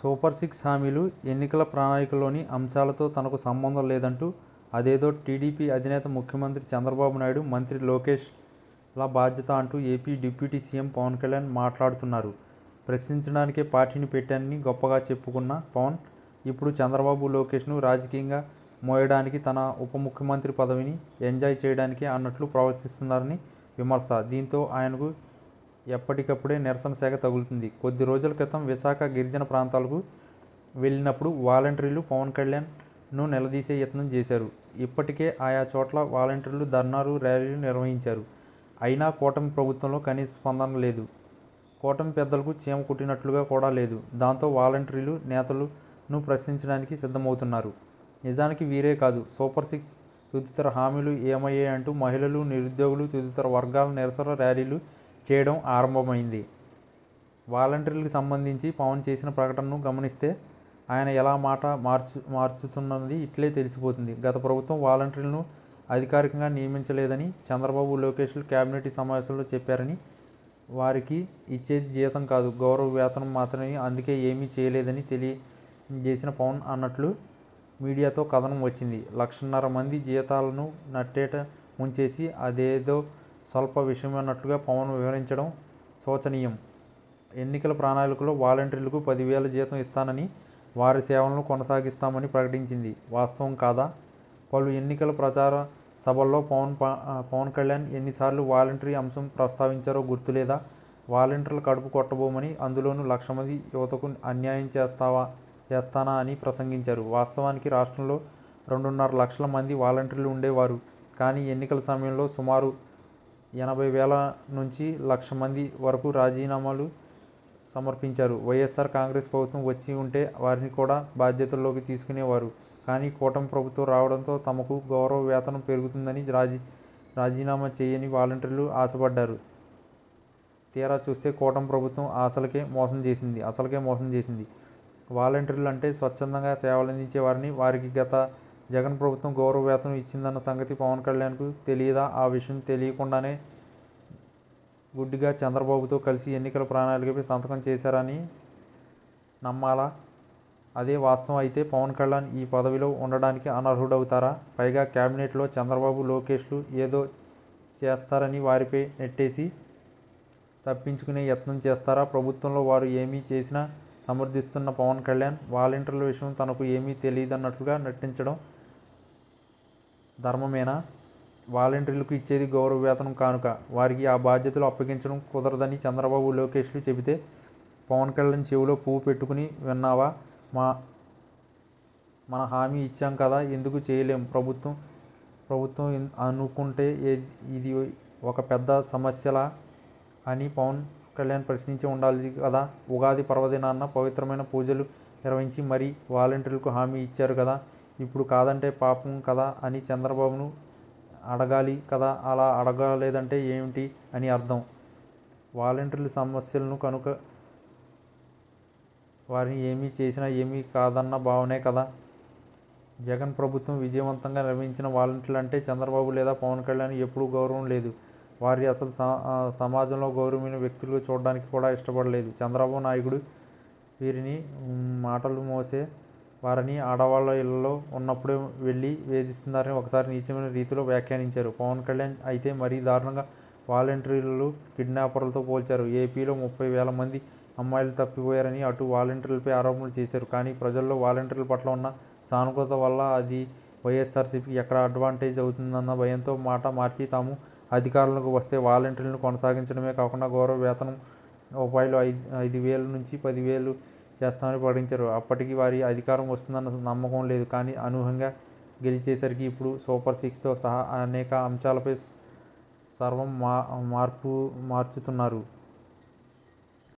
Super six హామీలు ఎన్నికల ప్రణాళికలోని అంశాలతో తనకు సంబంధం లేదంటూ అదేదో టీడీపీ అధినేత ముఖ్యమంత్రి చంద్రబాబు నాయుడు మంత్రి లోకేష్ ల బాధ్యత అంటూ AP deputy CM Pawan Kalyan మాట్లాడుతున్నారు. ప్రశ్నించడానికే పార్టీని పెట్టానని గొప్పగా చెప్పుకున్న పవన్ ఇప్పుడు చంద్రబాబు లోకేష్ను రాజకీయంగా మోయడానికి తన ఉప ముఖ్యమంత్రి పదవిని ఎంజాయ్ చేయడానికే అన్నట్లు ప్రవర్తిస్తున్నారని విమర్శ. దీంతో ఆయనకు ఎప్పటికప్పుడే నిరసన శాఖ తగులుతుంది. కొద్ది రోజుల క్రితం విశాఖ గిరిజన ప్రాంతాలకు వెళ్ళినప్పుడు వాలంటీర్లు పవన్ కళ్యాణ్ను నిలదీసే యత్నం చేశారు. ఇప్పటికే ఆయా చోట్ల వాలంటీర్లు ధర్నాలు ర్యాలీలు నిర్వహించారు. అయినా కూటమి ప్రభుత్వంలో కనీస స్పందన లేదు. కూటమి పెద్దలకు చీమ కుట్టినట్లుగా కూడా లేదు. దాంతో వాలంటీర్లు నేతలను ప్రశ్నించడానికి సిద్ధమవుతున్నారు. నిజానికి వీరే కాదు. సూపర్ సిక్స్ తదితర హామీలు ఏమయ్యాయి అంటూ మహిళలు నిరుద్యోగులు తదితర వర్గాల నిరసన ర్యాలీలు చేయడం ఆరంభమైంది. వాలంటీర్లకు సంబంధించి పవన్ చేసిన ప్రకటనను గమనిస్తే ఆయన ఎలా మాట మార్చు మార్చుతున్నది ఇట్లే తెలిసిపోతుంది. గత ప్రభుత్వం వాలంటీర్లను అధికారికంగా నియమించలేదని చంద్రబాబు లోకేష్లు కేబినెట్ సమావేశంలో చెప్పారని వారికి ఇచ్చేది జీతం కాదు గౌరవ వేతనం మాత్రమే అందుకే ఏమీ చేయలేదని తెలియజేసిన పవన్ అన్నట్లు మీడియాతో కథనం వచ్చింది. లక్షన్నర మంది జీతాలను నట్టేట ముంచేసి అదేదో స్వల్ప విషయమైనట్లుగా పవన్ వివరించడం శోచనీయం. ఎన్నికల ప్రణాళికలో వాలంటీర్లకు పదివేల జీతం ఇస్తానని వారి సేవలను కొనసాగిస్తామని ప్రకటించింది. వాస్తవం కాదా? పలు ఎన్నికల ప్రచార సభల్లో పవన్ పవన్ కళ్యాణ్ ఎన్నిసార్లు వాలంటరీ అంశం ప్రస్తావించారో గుర్తులేదా? వాలంటీర్లు కడుపు కొట్టబోమని అందులోనూ లక్ష మంది యువతకు అన్యాయం చేస్తావా చేస్తానా అని ప్రసంగించారు. వాస్తవానికి రాష్ట్రంలో రెండున్నర లక్షల మంది వాలంటీర్లు ఉండేవారు. కానీ ఎన్నికల సమయంలో సుమారు ఎనభై వేల నుంచి లక్ష మంది వరకు రాజీనామాలు సమర్పించారు. వైఎస్ఆర్ కాంగ్రెస్ ప్రభుత్వం వచ్చి ఉంటే వారిని కూడా బాధ్యతల్లోకి తీసుకునేవారు. కానీ కూటమి ప్రభుత్వం రావడంతో తమకు గౌరవ వేతనం పెరుగుతుందని రాజీ రాజీనామా చేయని వాలంటీర్లు ఆశపడ్డారు. తీరా చూస్తే కూటమి ప్రభుత్వం ఆశలకే మోసం చేసింది అసలుకే మోసం చేసింది. వాలంటీర్లు అంటే స్వచ్ఛందంగా సేవలు అందించే వారిని వారికి గత జగన్ ప్రభుత్వం గౌరవ వేతనం ఇచ్చిందన్న సంగతి పవన్ కళ్యాణ్కు తెలియదా ఆ విషయం తెలియకుండానే గుడ్డిగా చంద్రబాబుతో కలిసి ఎన్నికల ప్రణాళికపై సంతకం చేశారని నమ్మాలా? అదే వాస్తవం అయితే పవన్ కళ్యాణ్ ఈ పదవిలో ఉండడానికి అనర్హుడవుతారా? పైగా కేబినెట్లో చంద్రబాబు లోకేష్లు ఏదో చేస్తారని వారిపై నెట్టేసి తప్పించుకునే యత్నం చేస్తారా? ప్రభుత్వంలో వారు ఏమీ చేసినా సమర్థిస్తున్న పవన్ కళ్యాణ్ వాలంటీర్ల విషయం తనకు ఏమీ తెలియదన్నట్లుగా నటించడం ధర్మమేనా? వాలంటీర్లకు ఇచ్చేది గౌరవ వేతనం కానుక. వారికి ఆ బాధ్యతలు అప్పగించడం కుదరదని చంద్రబాబు లోకేష్లు చెబితే పవన్ కళ్యాణ్ చెవిలో పువ్వు పెట్టుకుని విన్నావా? మా మన హామీ ఇచ్చాం కదా ఎందుకు చేయలేం? ప్రభుత్వం ప్రభుత్వం అనుకుంటే ఇది ఒక పెద్ద సమస్యలా అని పవన్ కళ్యాణ్ ప్రశ్నించి ఉండాలి కదా. ఉగాది పర్వదినాన్న పవిత్రమైన పూజలు నిర్వహించి మరీ వాలంటీర్లకు హామీ ఇచ్చారు కదా. ఇప్పుడు కాదంటే పాపం కదా అని చంద్రబాబును అడగాలి కదా? అలా అడగలేదంటే ఏమిటి అని అర్థం. వాలంటీర్ల సమస్యలను కనుక వారిని ఏమీ చేసినా ఏమీ కాదన్న భావనే కదా? జగన్ ప్రభుత్వం విజయవంతంగా నిర్వహించిన వాలంటీర్లు అంటే చంద్రబాబు లేదా పవన్ కళ్యాణ్ ఎప్పుడూ గౌరవం లేదు. వారి అసలు సమాజంలో గౌరవమైన వ్యక్తులుగా చూడడానికి కూడా ఇష్టపడలేదు. చంద్రబాబు నాయుడు వీరిని మాటలు మోసే వారిని ఆడవాళ్ళ ఇళ్ళలో ఉన్నప్పుడే వెళ్ళి వేధిస్తున్నారని ఒకసారి నీచమైన రీతిలో వ్యాఖ్యానించారు. పవన్ కళ్యాణ్ అయితే మరీ దారుణంగా వాలంటీర్లు కిడ్నాపర్లతో పోల్చారు. ఏపీలో ముప్పై వేల మంది అమ్మాయిలు తప్పిపోయారని అటు వాలంటీర్లపై ఆరోపణలు చేశారు. కానీ ప్రజల్లో వాలంటీర్ల పట్ల ఉన్న సానుకూలత వల్ల అది వైఎస్ఆర్సీపీకి ఎక్కడ అడ్వాంటేజ్ అవుతుందన్న భయంతో మాట మార్చి తాము అధికారంలోకి వస్తే వాలంటీర్లను కొనసాగించడమే కాకుండా గౌరవ వేతనం రూపాయలు ఐదు ఐదు వేల నుంచి పదివేలు చేస్తామని ప్రకటించారు. అప్పటికి వారి అధికారం వస్తుందన్న నమ్మకం లేదు. కానీ అనూహ్యంగా గెలిచేసరికి ఇప్పుడు సూపర్ సిక్స్తో సహా అనేక అంశాలపై సర్వం మా మార్పు మార్చుతున్నారు.